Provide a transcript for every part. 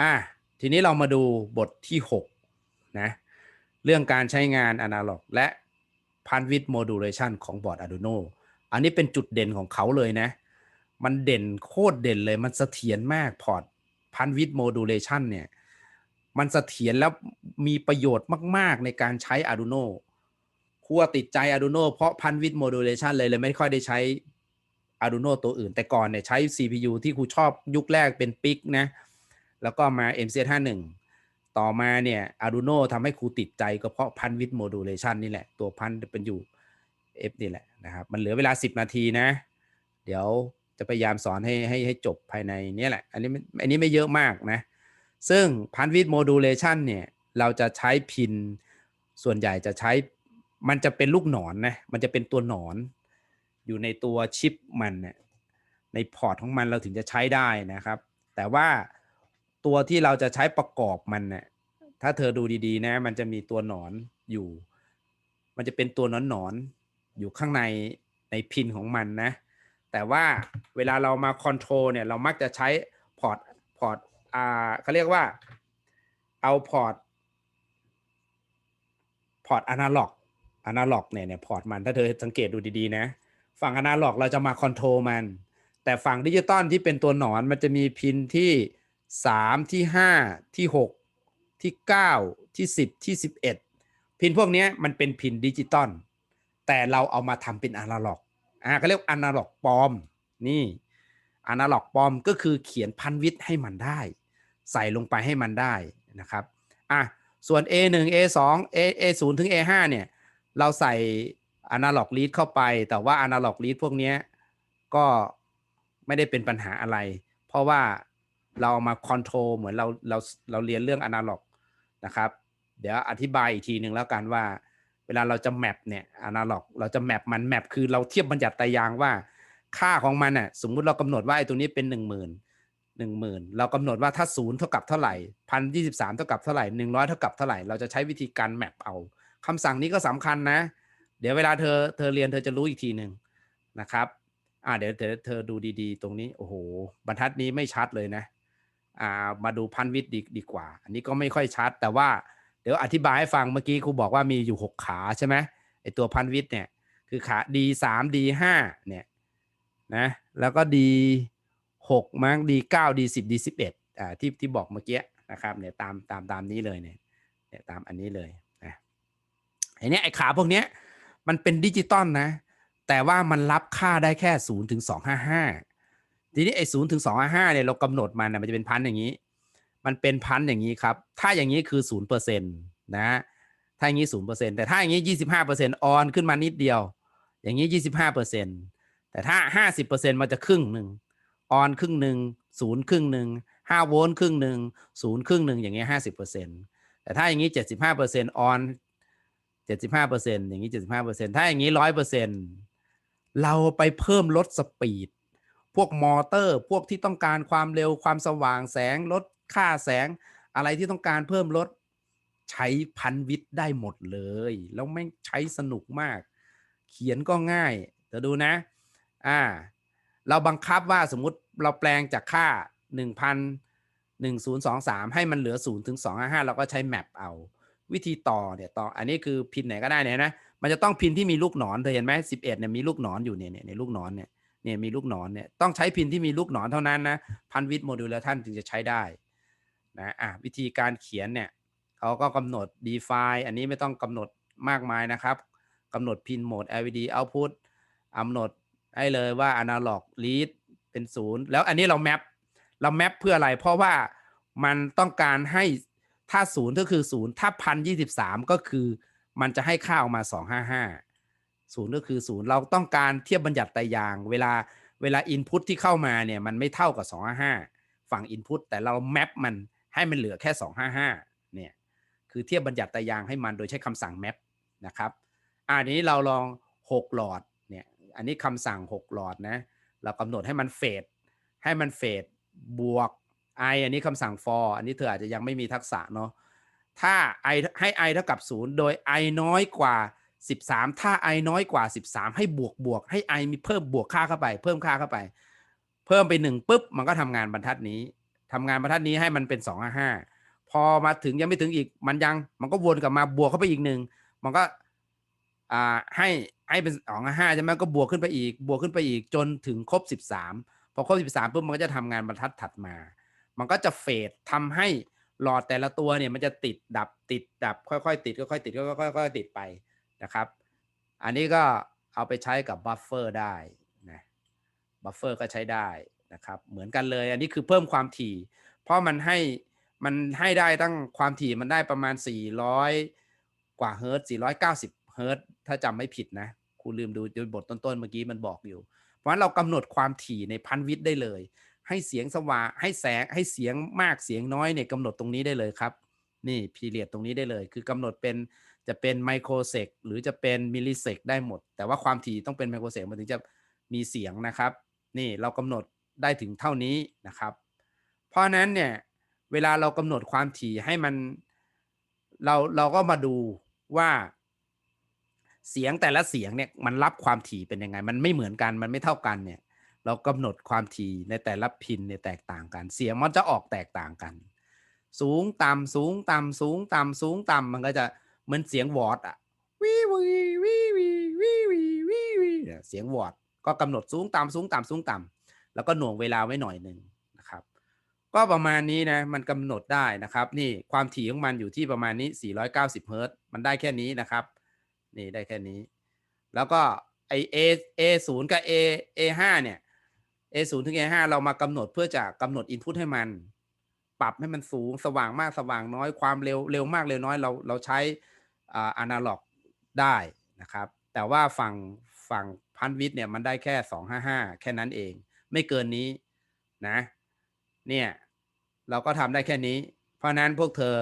อะทีนี้เรามาดูบทที่ 6 นะ เรื่องการใช้งาน Analog และพันวิดโมดูเลชันของบอร์ด Arduino อันนี้เป็นจุดเด่นของเขาเลยนะ มันเด่นโคตรเด่นเลยมันเสถียรมากพอร์ตพันวิดโมดูเลชันเนี่ยมันเสถียรแล้วมีประโยชน์มาก ๆ ในการใช้ Arduino ครัวติดใจ Arduino เพราะพันวิดโมดูเลชันเลยเลยไม่ค่อยได้ใช้ Arduino ตัวอื่น แต่ก่อนเนี่ยใช้ CPU ที่ครูชอบยุคแรกเป็นปิกนะ แล้วก็มา MZ51 ต่อมาเนี่ย Arduino ทำให้ครูติดใจก็เพราะพันวิดโมดูเลชันนี่แหละ ตัวพันเป็นอยู่ F นี่แหละนะครับ มันเหลือเวลา 10 นาทีนะ เดี๋ยวจะพยายามสอนให้ให้ให้จบภายในนี้แหละ อันนี้อันนี้ไม่เยอะมากนะ ซึ่งพันวิดโมดูเลชันเนี่ย เราจะใช้พิน ส่วนใหญ่จะใช้ มันจะเป็นลูกหนอนนะ มันจะเป็นตัวหนอน อยู่ในตัวชิปมันเนี่ยในพอร์ตของมันเราถึงจะใช้ได้นะครับ แต่ว่า ตัวที่เราจะใช้ประกอบมันเนี่ยถ้าเธอดูดีๆ นะ มันจะมีตัวหนอนอยู่ มันจะเป็นตัวหนอนหนอนๆอยู่ข้างในในพินของมันนะ แต่ว่าเวลาเรามาคอนโทรลเนี่ยเรามักจะใช้พอร์ตพอร์ตอ่าเขาเรียกว่าเอาพอร์ตพอร์ตอนาล็อกอนาล็อกเนี่ยเนี่ยพอร์ตมันถ้าเธอสังเกตดูดีๆนะ ฝั่งอนาล็อกเราจะมาคอนโทรลมัน แต่ฝั่งดิจิตอลที่เป็นตัวหนอนมันจะมีพินที่ 3ที่5ที่6ที่9ที่10ที่11พินพวกนี้มันเป็นพินดิจิตอลแต่เราเอามาทำเป็นอนาล็อกอ่าเขาเรียกอนาล็อกปลอมนี่อนาล็อกปลอมก็คือเขียนพันวิทย์ให้มันได้ ใส่ลงไปให้มันได้นะครับอะส่วน A1 A2 A A0 ถึง A5 เนี่ยเราใส่ Analog Read เข้าไป แต่ว่า Analog Read พวกนี้ก็ไม่ได้เป็นปัญหาอะไร เพราะว่า เราเอามาคอนโทรลเหมือนเราเราเราเรียนเรื่อง Analog นะครับ เดี๋ยวอธิบายอีกทีหนึ่งแล้วกันว่า เวลาเราจะแมปเนี่ย Analog เราจะแมปมันแมปคือเราเทียบบัญญัติตายางว่า ค่าของมันน่ะสมมุติเรากำหนดว่าไอ้ตัวนี้เป็น 1 0,000หนึ่งหมื่นเรากำหนดว่าถ้าศูนย์เท่ากับเท่าไหร่พันยี่สิบสามเท่ากับเท่าไหร่หนึ่งร้อยเท่ากับเท่าไหร่เราจะใช้วิธีการแมปเอาคำสั่งนี้ก็สำคัญนะ เดี๋ยวเวลาเธอเธอเรียนเธอจะรู้อีกทีหนึ่งนะครับอ่าเดี๋ยวเธอเธอดูดีๆ ตรงนี้โอ้โหบรรทัดนี้ไม่ชัดเลยนะ มาดูพันวิทย์ดีดีกว่า อันนี้ก็ไม่ค่อยชัด แต่ว่าเดี๋ยวอธิบายให้ฟังเมื่อกี้ครูบอกว่ามีอยู่หกขาใช่ไหมไอตัวพันวิทย์เนี่ยคือขา D สาม D ห้าเนี่ยนะแล้วก็ D หกมั้งดีเก้าดีสิบดีสิบเอ็ดอ่าที่ที่บอกเมื่อกี้นะครับเนี่ยตามตามตามนี้เลยเนี่ยเนี่ยตามอันนี้เลยนะไอเนี้ยไอขาพวกเนี้ยมันเป็นดิจิตอลนะ แต่ว่ามันรับค่าได้แค่ศูนย์ถึงสองห้าห้า ทีนี้ไอ้ศูนย์ถึงสองห้าเนี่ยเรากำหนดมันนะมันจะเป็นพันอย่างนี้ มันเป็นพันอย่างนี้ครับ ถ้าอย่างนี้คือศูนย์เปอร์เซ็นต์นะ ถ้าอย่างนี้ศูนย์เปอร์เซ็นต์แต่ถ้าอย่างนี้ยี่สิบห้าเปอร์เซ็นต์ออนขึ้นมานิดเดียว อย่างนี้ยี่สิบห้าเปอร์เซ็นต์แต่ถ้าห้าสิบเปอร์เซ็นต์มันจะครึ่งหนึ่งออนครึ่งหนึ่งศูนย์ครึ่งหนึ่งห้าโวลต์ครึ่งหนึ่งศูนย์ครึ่งหนึ่งอย่างเงี้ยห้าสิบเปอร์เซ็นต์แต่ถ้าอย่างงี้เจ็ดสิบห้าเปอร์เซ็นต์ออนเจ็ดสิบห้าเปอร์เซ็นต์อย่างงี้เจ็ดสิบห้าเปอร์เซ็นต์ถ้าอย่างงี้ร้อยเปอร์เซ็นต์เราไปเพิ่มลดสปีด พวกมอเตอร์ พวกที่ต้องการความเร็วความสว่างแสงลดค่าแสง อะไรที่ต้องการเพิ่มลดใช้พันวิทย์ได้หมดเลย แล้วไม่งใช้สนุกมาก เขียนก็ง่ายเดี๋ยวดูนะ อ่า เราบังคับว่าสมมุติเราแปลงจากค่า 1,000 1023 ให้มันเหลือ0ถึง255 เราก็ใช้แมปเอาวิธีต่อเนี่ยต่ออันนี้คือพินไหนก็ได้เนี่ยนะมันจะต้องพินที่มีลูกหนอนเธอเห็นไหม11เนี่ยมีลูกหนอนอยู่เนี่ยเนี่ยในลูกหนอนเนี่ย เนี่ยมีลูกหนอนเนี่ยต้องใช้พินที่มีลูกหนอนเท่านั้นนะพันวิทโมดูลท่านถึงจะใช้ได้นะอะวิธีการเขียนเนี่ยเขาก็กำหนด define อันนี้ไม่ต้องกำหนดมากมายนะครับกำหนดพินโหมด LED output กำหนดให้เลยว่า analog read เป็นศูนย์แล้วอันนี้เราแมปเราแมปเพื่ออะไร เพราะว่ามันต้องการให้ถ้าศูนย์ก็คือศูนย์ถ้าพันยี่สิบสามก็คือมันจะให้ค่าออกมาสองห้าห้า ศูนย์ก็คือศูนย์เราต้องการเทียบบัญญัติไตรยาง เวลาเวลาอินพุตที่เข้ามาเนี่ยมันไม่เท่ากับสองห้าฝั่งอินพุตแต่เราแมปมันให้มันเหลือแค่สองห้าห้าเนี่ยคือเทียบบัญญัติไตรยางให้มันโดยใช้คำสั่งแมปนะครับอันนี้เราลองหกหลอดเนี่ยอันนี้คำสั่งหกหลอดนะเรากำหนดให้มันเฟดให้มันเฟดบวก i อันนี้คำสั่ง for อันนี้เธออาจจะยังไม่มีทักษะเนาะถ้า i ให้ i เท่ากับ 0 โดย i น้อยกว่า 13 ถ้า i น้อยกว่า 13 ให้บวกบวกให้ i มีเพิ่มบวกค่าเข้าไป เพิ่มค่าเข้าไป เพิ่มไป1ปุ๊บมันก็ทำงานบรรทัดนี้ทำงานบรรทัดนี้ให้มันเป็นสองห้าพอมาถึงยังไม่ถึงอีกมันยังมันก็วนกลับมาบวกเข้าไปอีกหนึ่งมันก็อ่าให้ให้เป็นสองห้าใช่ไหมก็บวกขึ้นไปอีก บวกขึ้นไปอีกจนถึงครบสิบสามพอครบสิบสามปุ๊บมันก็จะทำงานบรรทัดถัดมา มันก็จะเฟดทำให้หลอดแต่ละตัวเนี่ยมันจะติดดับติดดับค่อยๆติดค่อยๆติดค่อยค่อยๆติดไป นะครับ อันนี้ก็เอาไปใช้กับบัฟเฟอร์ได้นะบัฟเฟอร์ก็ใช้ได้นะครับเหมือนกันเลยอันนี้คือเพิ่มความถี่ เพราะมันให้มันให้ได้ตั้งความถี่มันได้ประมาณ 400 กว่าเฮิร์ตซ์490 เฮิร์ตซ์ถ้าจำไม่ผิดนะครูลืมดูบทต้นๆเมื่อกี้มันบอกอยู่ เพราะฉะนั้นเรากำหนดความถี่ในพันวิทได้เลย ให้เสียงสว่างให้แสงให้เสียงมากเสียงน้อยเนี่ยกำหนดตรงนี้ได้เลยครับ นี่พีเรียดตรงนี้ได้เลย คือกำหนดเป็น จะเป็นไมโครเซกหรือจะเป็นมิลลิเซกได้หมด แต่ว่าความถี่ต้องเป็นไมโครเซกมันถึงจะมีเสียงนะครับ นี่เรากำหนดได้ถึงเท่านี้นะครับ เพราะฉะนั้นเนี่ยเวลาเรากำหนดความถี่ให้มันเราเราก็มาดูว่าเสียงแต่ละเสียงเนี่ยมันรับความถี่เป็นยังไง มันไม่เหมือนกันมันไม่เท่ากันเนี่ย เรากำหนดความถี่ในแต่ละพินเนี่ยแตกต่างกัน เสียงมันจะออกแตกต่างกัน สูงต่ำสูงต่ำสูงต่ำสูงต่ำมันก็จะ เหมือนเสียงวอร์ดอะวิวีวิวีวิวีวิวีเนี่ยเสียงวอร์ดก็กำหนดสูงต่ำสูงต่ำสูงต่ำแล้วก็หน่วงเวลาไว้หน่อยหนึ่งนะครับ ก็ประมาณนี้นะมันกำหนดได้นะครับ นี่ความถี่ของมันอยู่ที่ประมาณนี้ 490เฮิรตซ์มันได้แค่นี้นะครับ นี่ได้แค่นี้ แล้วก็ไอ A A ศูนย์กับ A A ห้าเนี่ย A ศูนย์ถึง A ห้าเรามากำหนดเพื่อจะกำหนดอินพุตให้มัน ปรับให้มันสูงสว่างมากสว่างน้อยความเร็วเร็วมากเร็วน้อยเราเราใช้ อ่าอนาล็อกได้นะครับ แต่ว่าฝั่งฝั่งพันวิทเนี่ยมันได้แค่ 255 แค่นั้นเอง ไม่เกินนี้นะเนี่ยเราก็ทำได้แค่นี้ เพราะนั้นพวกเธอ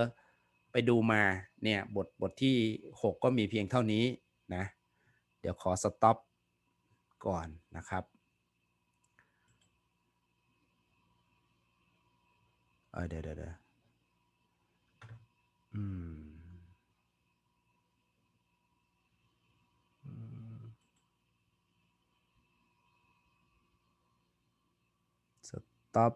ไปดูมาเนี่ยบทบทที่ 6 ก็มีเพียงเท่านี้นะเดี๋ยวขอสต็อปก่อนนะครับเอเดดเดี๋ยวเดี๋ยวอืม สต็อป